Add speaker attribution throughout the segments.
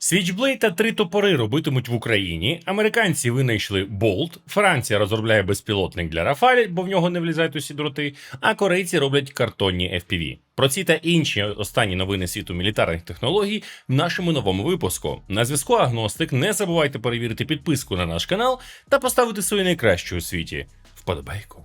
Speaker 1: Switchblade та три топори робитимуть в Україні. Американці винайшли Bolt, Франція розробляє безпілотник для Рафаль, бо в нього не влізають усі дроти, а корейці роблять картонні FPV. Про ці та інші останні новини світу мілітарних технологій в нашому новому випуску. На зв'язку Агностик. Не забувайте перевірити підписку на наш канал та поставити свою найкращу у світі вподобайку.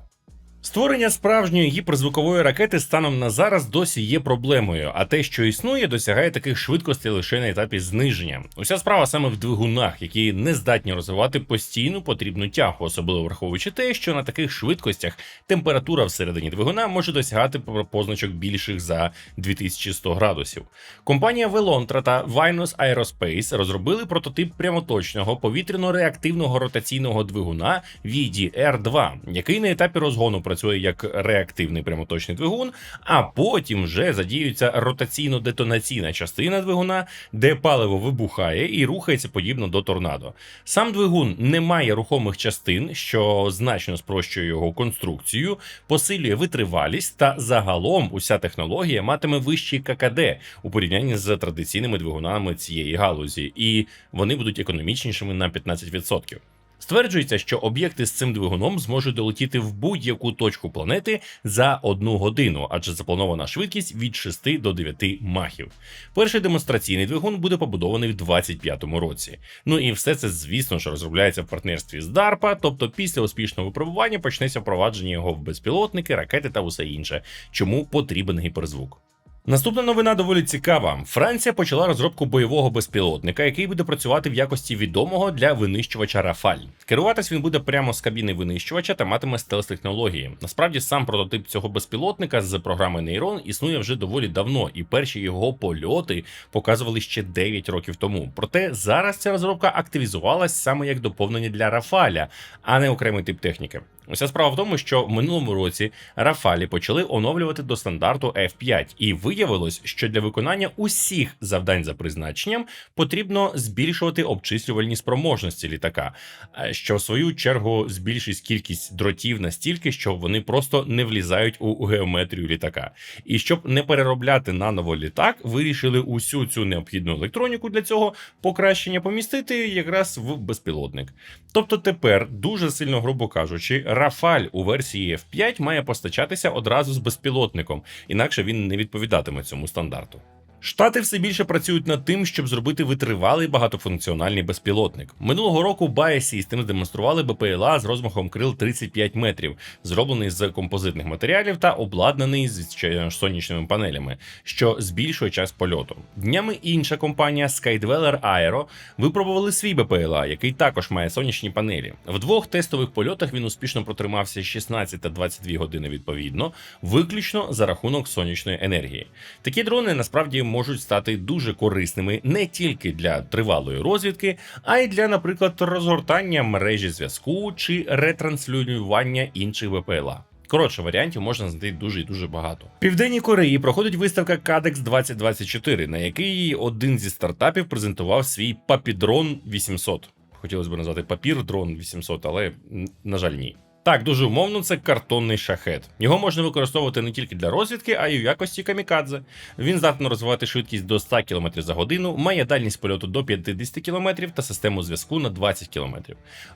Speaker 1: Створення справжньої гіперзвукової ракети станом на зараз досі є проблемою, а те, що існує, досягає таких швидкостей лише на етапі зниження. Уся справа саме в двигунах, які не здатні розвивати постійну потрібну тягу, особливо враховуючи те, що на таких швидкостях температура всередині двигуна може досягати позначок більших за 2100 градусів. Компанія Velontra та Vinus Aerospace розробили прототип прямоточного повітряно-реактивного ротаційного двигуна VDR-2, який на етапі розгону працює як реактивний прямоточний двигун, а потім вже задіюється ротаційно-детонаційна частина двигуна, де паливо вибухає і рухається подібно до торнадо. Сам двигун не має рухомих частин, що значно спрощує його конструкцію, посилює витривалість, та загалом уся технологія матиме вищий ККД у порівнянні з традиційними двигунами цієї галузі, і вони будуть економічнішими на 15%. Стверджується, що об'єкти з цим двигуном зможуть долетіти в будь-яку точку планети за одну годину, адже запланована швидкість від 6 до 9 махів. Перший демонстраційний двигун буде побудований в 2025 році. Ну і все це, звісно ж, розробляється в партнерстві з DARPA, тобто після успішного випробування почнеться впровадження його в безпілотники, ракети та усе інше, чому потрібен гіперзвук. Наступна новина доволі цікава. Франція почала розробку бойового безпілотника, який буде працювати в якості відомого для винищувача Рафаль. Керуватись він буде прямо з кабіни винищувача та матиме стелс технології. Насправді сам прототип цього безпілотника з програми Нейрон існує вже доволі давно, і перші його польоти показували ще 9 років тому. Проте зараз ця розробка активізувалась саме як доповнення для Рафаля, а не окремий тип техніки. Уся справа в тому, що в минулому році Рафалі почали оновлювати до стандарту F5, і виявилось, що для виконання усіх завдань за призначенням потрібно збільшувати обчислювальні спроможності літака, що в свою чергу збільшить кількість дротів настільки, що вони просто не влізають у геометрію літака. І щоб не переробляти наново літак, вирішили усю цю необхідну електроніку для цього покращення помістити якраз в безпілотник. Тобто тепер дуже сильно грубо кажучи. Рафаль у версії F5 має постачатися одразу з безпілотником, інакше він не відповідатиме цьому стандарту. Штати все більше працюють над тим, щоб зробити витривалий багатофункціональний безпілотник. Минулого року Bae Systems демонстрували БПЛА з розмахом крил 35 метрів, зроблений з композитних матеріалів та обладнаний з сонячними панелями, що збільшує час польоту. Днями інша компанія Skydweller Aero випробували свій БПЛА, який також має сонячні панелі. В двох тестових польотах він успішно протримався 16 та 22 години відповідно, виключно за рахунок сонячної енергії. Такі дрони насправді можуть стати дуже корисними не тільки для тривалої розвідки, а й для, наприклад, розгортання мережі зв'язку чи ретранслювання інших ВПЛА. Коротше, варіантів можна знайти дуже і дуже багато. В Південній Кореї проходить виставка Cadex 2024, на якій один зі стартапів презентував свій Папідрон 800. Хотілося б назвати папір дрон 800, але на жаль, ні. Так, дуже умовно, це картонний шахет. Його можна використовувати не тільки для розвідки, а й у якості камікадзе. Він здатний розвивати швидкість до 100 км за годину, має дальність польоту до 50 км та систему зв'язку на 20 км.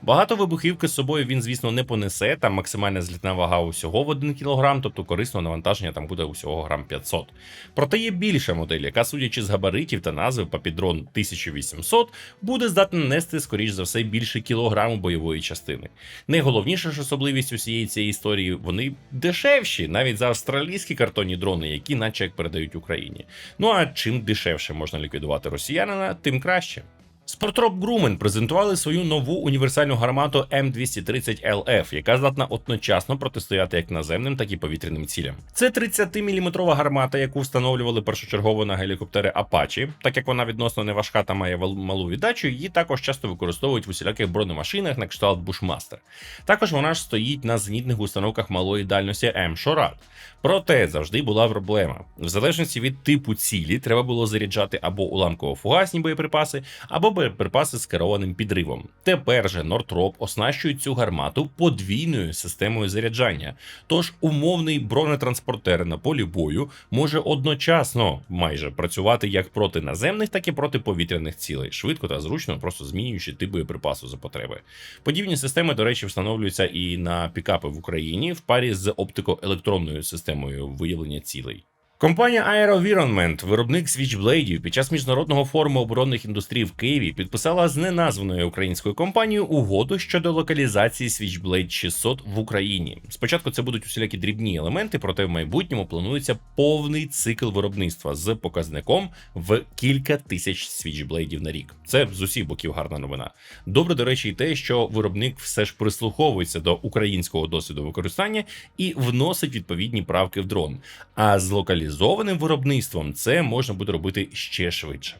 Speaker 1: Багато вибухівки з собою він, звісно, не понесе. Там максимальна злітна вага усього в 1 кг, тобто корисного навантаження там буде усього грам 500. Проте є більша модель, яка, судячи з габаритів та назви Папідрон 1800, буде здатна нести, скоріш за все, більше кілограму бойової частини. Найголовніше ж особливість усієї цієї історії, вони дешевші, навіть за австралійські картонні дрони, які наче як передають Україні. Ну а чим дешевше можна ліквідувати росіянина, тим краще. Спортроп Грумен презентували свою нову універсальну гармату М230LF, яка здатна одночасно протистояти як наземним, так і повітряним цілям. Це 30-мм гармата, яку встановлювали першочергово на гелікоптери Apache. Так як вона відносно не важка та має малу віддачу, її також часто використовують в усіляких бронемашинах на кшталт Bushmaster. Також вона ж стоїть на зенітних установках малої дальності М-Шорад. Проте завжди була проблема. В залежності від типу цілі треба було заряджати або уламково-фугасні боєприпаси, або боєприпаси з керованим підривом. Тепер же Нортроп оснащують цю гармату подвійною системою заряджання. Тож умовний бронетранспортер на полі бою може одночасно майже працювати як проти наземних, так і проти повітряних цілей, швидко та зручно, просто змінюючи тип боєприпасу за потреби. Подібні системи, до речі, встановлюються і на пікапи в Україні в парі з оптико-електронною системою виявлення цілей. Компанія AeroVironment, виробник свічблейдів, під час міжнародного форуму оборонних індустрій в Києві підписала з неназваною українською компанією угоду щодо локалізації Switchblade 600 в Україні. Спочатку це будуть усілякі дрібні елементи, проте в майбутньому планується повний цикл виробництва з показником в кілька тисяч свічблейдів на рік. Це з усіх боків гарна новина. Добре, до речі, і те, що виробник все ж прислуховується до українського досвіду використання і вносить відповідні правки в дрон. А з локалізованим виробництвом це можна буде робити ще швидше.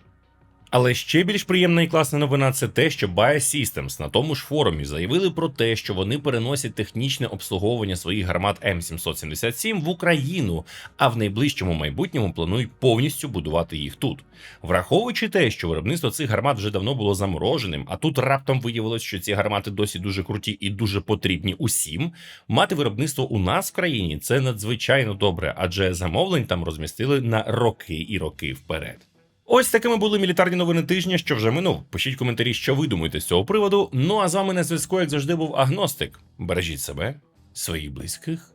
Speaker 1: Але ще більш приємна і класна новина це те, що Biosystems на тому ж форумі заявили про те, що вони переносять технічне обслуговування своїх гармат М777 в Україну, а в найближчому майбутньому планують повністю будувати їх тут. Враховуючи те, що виробництво цих гармат вже давно було замороженим, а тут раптом виявилось, що ці гармати досі дуже круті і дуже потрібні усім. Мати виробництво у нас в країні це надзвичайно добре, адже замовлень там розмістили на роки і роки вперед. Ось такими були мілітарні новини тижня, що вже минув. Пишіть коментарі, що ви думаєте з цього приводу. Ну а з вами на зв'язку, як завжди, був Агностик. Бережіть себе, своїх близьких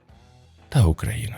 Speaker 1: та Україну.